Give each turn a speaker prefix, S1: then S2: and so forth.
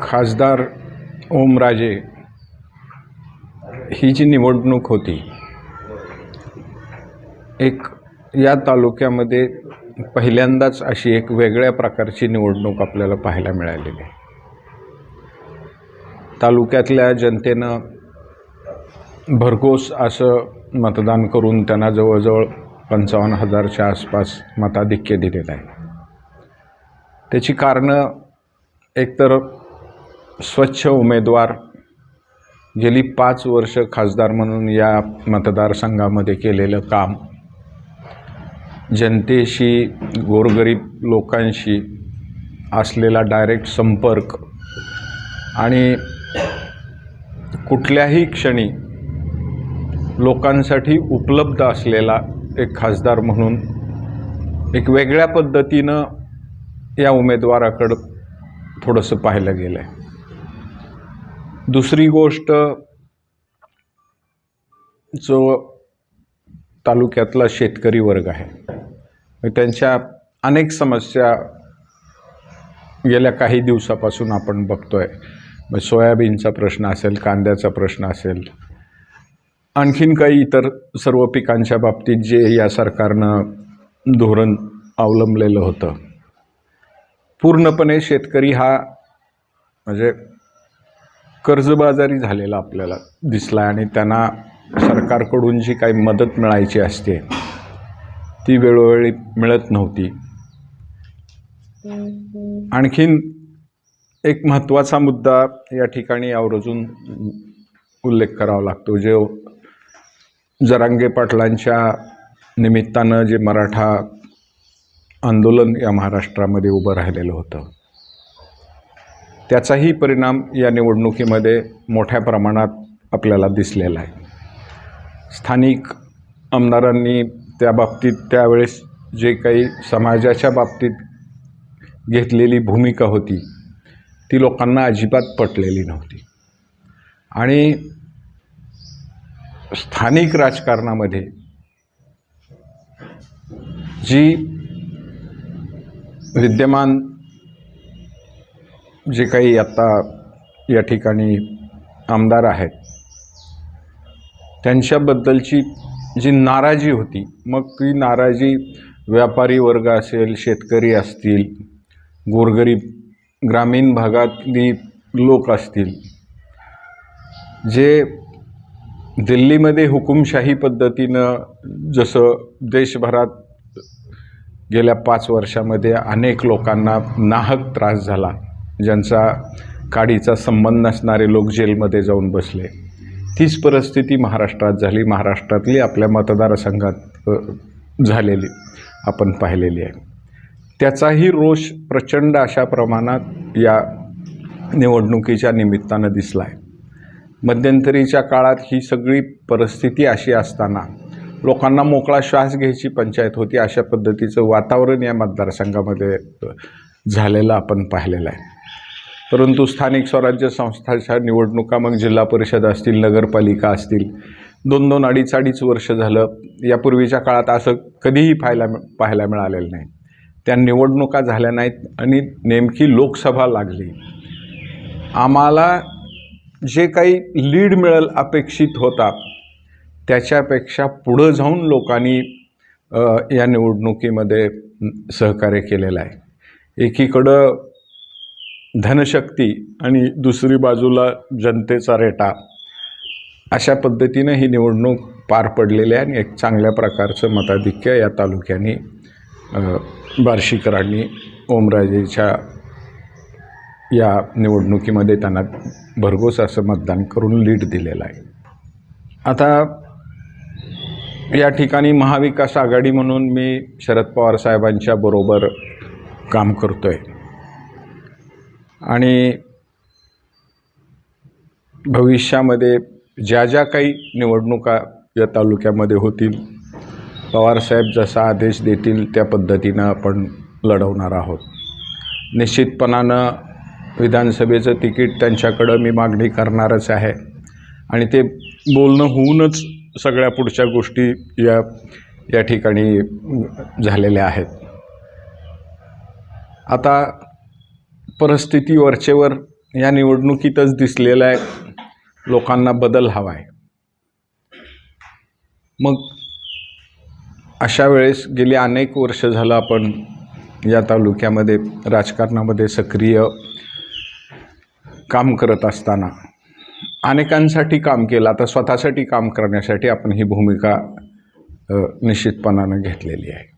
S1: खासदार ओमराजे ही जी निवडणूक होती. एक या तालुक्यामध्ये पहिल्यांदाच अशी एक वेगळ्या प्रकारची निवडणूक आपल्याला पाहायला मिळालेली आहे. तालुक्यातल्या जनतेनं भरघोस असं मतदान करून त्यांना जवळजवळ पंचावन्न हजारच्या आसपास मताधिक्य दिलेलं आहे. त्याची कारणं एकतर स्वच्छ उमेदवार गेली पाच वर्ष खासदार म्हणून या मतदारसंघामध्ये केलेलं काम जनतेशी गोरगरीब लोकांशी असलेला डायरेक्ट संपर्क आणि कुठल्याही क्षणी लोकांसाठी उपलब्ध असलेला एक खासदार म्हणून एक वेगळ्या पद्धतीनं या उमेदवाराकडं थोडंसं पाहिलं गेलं आहे दुसरी गोष्ट जो तालुक्यातला शेतकरी वर्ग आहे मग त्यांच्या अनेक समस्या गेल्या काही दिवसापासून आपण बघतोय. मग सोयाबीनचा प्रश्न असेल कांद्याचा प्रश्न असेल आणखीन काही इतर सर्व पिकांच्या बाबतीत जे या सरकारनं धोरण अवलंबलेलं होतं. पूर्णपणे शेतकरी हा म्हणजे कर्जबाजारी झालेला आपल्याला दिसला आणि त्यांना सरकारकडून जी काही मदत मिळायची असते ती वेळोवेळी मिळत नव्हती. आणखीन एक महत्त्वाचा मुद्दा या ठिकाणी आवर्जून उल्लेख करावा लागतो जे जरांगे पाटलांच्या निमित्तानं जे मराठा आंदोलन या महाराष्ट्रामध्ये उभं राहिलेलं होतं. त्याचाही परिणाम या निवडणुकीमध्ये मोठ्या प्रमाणात आपल्याला दिसलेला आहे. स्थानिक आमदारांनी त्या बाबतीत त्यावेळेस जे काही समाजाच्या बाबतीत घेतलेली भूमिका होती ती लोकांना अजिबात पटलेली नव्हती. आणि स्थानिक राजकारणामध्ये जी विद्यमान जे काही आत्ता या ठिकाणी आमदार आहेत त्यांच्याबद्दलची जी नाराजी होती मग ती नाराजी व्यापारी वर्ग असेल शेतकरी असतील गोरगरीब ग्रामीण भागातली लोक असतील जे दिल्लीमध्ये हुकुमशाही पद्धतीनं जसं देशभरात गेल्या पाच वर्षामध्ये अनेक लोकांना नाहक त्रास झाला ज्यांचा काडीचा संबंध नसणारे लोक जेलमध्ये जाऊन बसले. तीच परिस्थिती महाराष्ट्रात झाली. महाराष्ट्रातली आपल्या मतदारसंघात झालेली आपण पाहिलेली आहे. त्याचाही रोष प्रचंड अशा प्रमाणात या निवडणुकीच्या निमित्तानं दिसला आहे मध्यंतरीच्या काळात ही सगळी परिस्थिती अशी असताना लोकांना मोकळा श्वास घ्यायची पंचायत होती. अशा पद्धतीचं वातावरण या मतदारसंघामध्ये झालेलं आपण पाहिलेलं आहे. परंतु स्थानिक स्वराज्य संस्थाच्या निवडणुका मग जिल्हा परिषद असतील नगरपालिका असतील दोन दोन अडीच अडीच वर्ष झालं यापूर्वीच्या काळात असं कधीही पाहायला पाहायला मिळालेलं नाही. त्या निवडणुका झाल्या नाहीत आणि नेमकी लोकसभा लागली. आम्हाला जे काही लीड मिळेल अपेक्षित होता त्याच्यापेक्षा पुढं जाऊन लोकांनी या निवडणुकीमध्ये सहकार्य केलेलं आहे. एकीकडं धनशक्ती आणि दुसरी बाजूला जनतेचा रेटा अशा पद्धतीनं ही निवडणूक पार पडलेली आहे आणि एक चांगल्या प्रकारचं मताधिक्य या तालुक्याने बार्शीकरांनी ओमराजेच्या या निवडणुकीमध्ये त्यांना भरघोस असं मतदान करून लीड दिलेलं आहे. आता या ठिकाणी महाविकास आघाडी म्हणून मी शरद पवार साहेबांच्या बरोबर काम करतो आहे आणि भविष्यामध्ये ज्या ज्या काही निवडणुका या तालुक्यामध्ये होतील पवारसाहेब जसा आदेश देतील त्या पद्धतीनं आपण लढवणार आहोत. निश्चितपणानं विधानसभेचं तिकीट त्यांच्याकडं मी मागणी करणारच आहे. आणि ते बोलणं होऊनच सगळ्या पुढच्या गोष्टी या या ठिकाणी झालेल्या आहेत. आता परिस्थिती वरचेवर या निवडणुकीतच दिसलेला आहे. लोकांना बदल हवा आहे. मग अशा वेळेस गेली अनेक वर्ष झालं आपण या तालुक्यामध्ये राजकारणामध्ये सक्रिय काम करत असताना अनेकांसाठी काम केलं. आता स्वतःसाठी काम करण्यासाठी आपण ही भूमिका निश्चितपणानं घेतलेली आहे.